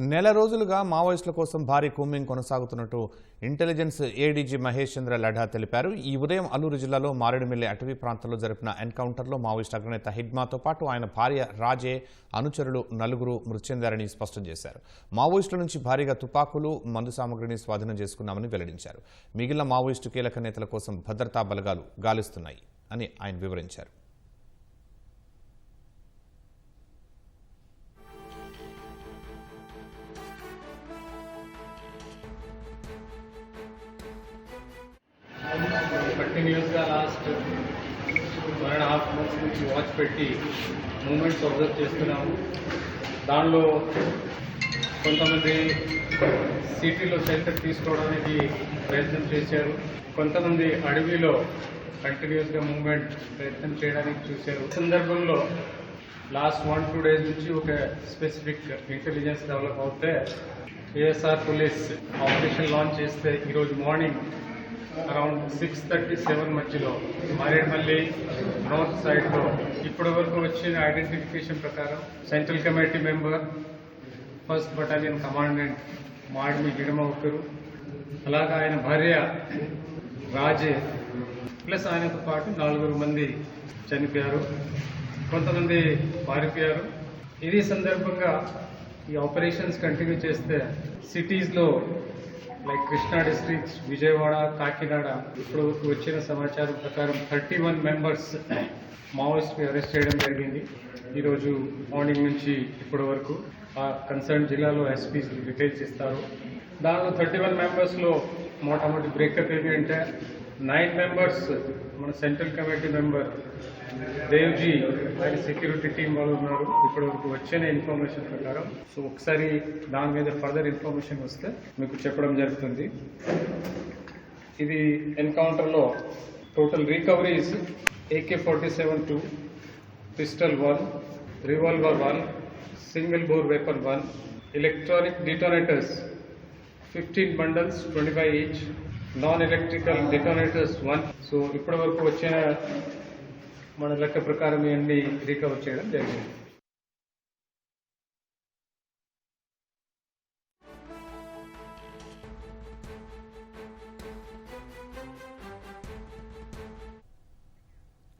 నెల రోజులుగా మావోయిస్టుల కోసం భారీ కూంబింగ్ కొనసాగుతున్నట్టు ఇంటెలిజెన్స్ ఏడీజీ మహేష్ చంద్ర లఢా తెలిపారు. ఈ ఉదయం అల్లూరు జిల్లాలో మారేడుమిల్లి అటవీ ప్రాంతంలో జరిపిన ఎన్కౌంటర్లో మావోయిస్ట్ అగ్రనేత హిడ్మాతో పాటు ఆయన భార్య రాజే అనుచరులు నలుగురు మృతి చెందారని స్పష్టం చేశారు. మావోయిస్టుల నుంచి భారీగా తుపాకులు మందు సామగ్రిని స్వాధీనం చేసుకున్నామని వెల్లడించారు. మిగిలిన మావోయిస్టు కీలక నేతల కోసం భద్రతా బలగాలు గాలిస్తున్నాయి అని ఆయన వివరించారు. కంటిన్యూస్గా last one and half months నుంచి వాచ్ పెట్టి మూమెంట్స్ అబ్జర్వ్ చేస్తున్నాము. దానిలో కొంతమంది సిటీలో షెల్టర్ తీసుకోవడానికి ప్రయత్నం చేశారు. కొంతమంది అడవిలో కంటిన్యూస్గా మూవ్మెంట్ ప్రయత్నం చేయడానికి చూశారు. సందర్భంలో లాస్ట్ వన్ టూ డేస్ నుంచి ఒక స్పెసిఫిక్ ఇంటెలిజెన్స్ డెవలప్ అవుతే ఏఎస్ఆర్ పోలీస్ ఆపరేషన్ లాంచ్ చేస్తే ఈరోజు morning around six thirty seven మధ్యలో మారేడుమల్లి నార్త్ సైడ్లో ఇప్పటి వరకు వచ్చిన ఐడెంటిఫికేషన్ ప్రకారం central committee member first battalion commandant Madimi Gidama ఒకరు అలాగా ఆయన భార్య రాజే ప్లస్ ఆయనతో పాటు నాలుగు మంది చనిపోయారు కొంతమంది పారిపోయారు. ఇది సందర్భంగా ఈ ఆపరేషన్స్ కంటిన్యూ చేస్తే సిటీస్లో లైక్ కృష్ణా డిస్ట్రిక్ట్స్ విజయవాడ కాకినాడ. ఇప్పుడు వచ్చిన సమాచారం ప్రకారం థర్టీ వన్ మెంబర్స్ మావోయిస్ట్ని అరెస్ట్ చేయడం జరిగింది. ఈరోజు మార్నింగ్ నుంచి ఇప్పటి వరకు ఆ కన్సర్న్ జిల్లాలో ఎస్పీస్ డీటెయిల్స్ ఇస్తారు దానిలో థర్టీ వన్ మెంబర్స్లో మొట్టమొదటి బ్రేకప్ ఏమి అంటే నైన్ మెంబర్స్ మన సెంట్రల్ కమిటీ మెంబర్ దేవ్జీ ఆయన సెక్యూరిటీ టీం వాళ్ళు ఉన్నారు. ఇప్పటి వరకు వచ్చిన ఇన్ఫర్మేషన్ ప్రకారం. సో ఒకసారి దాని మీద ఫర్దర్ ఇన్ఫర్మేషన్ వస్తే మీకు చెప్పడం జరుగుతుంది. ఇది ఎన్కౌంటర్లో total recoveries AK forty seven two pistol one revolver one single bore weapon one electronic detonators fifteen bundles twenty five each non electrical detonators one so ఇప్పటి వరకు వచ్చిన మన లెక్క ప్రకారం ఇవన్నీ రికవర్ చేయడం జరిగింది.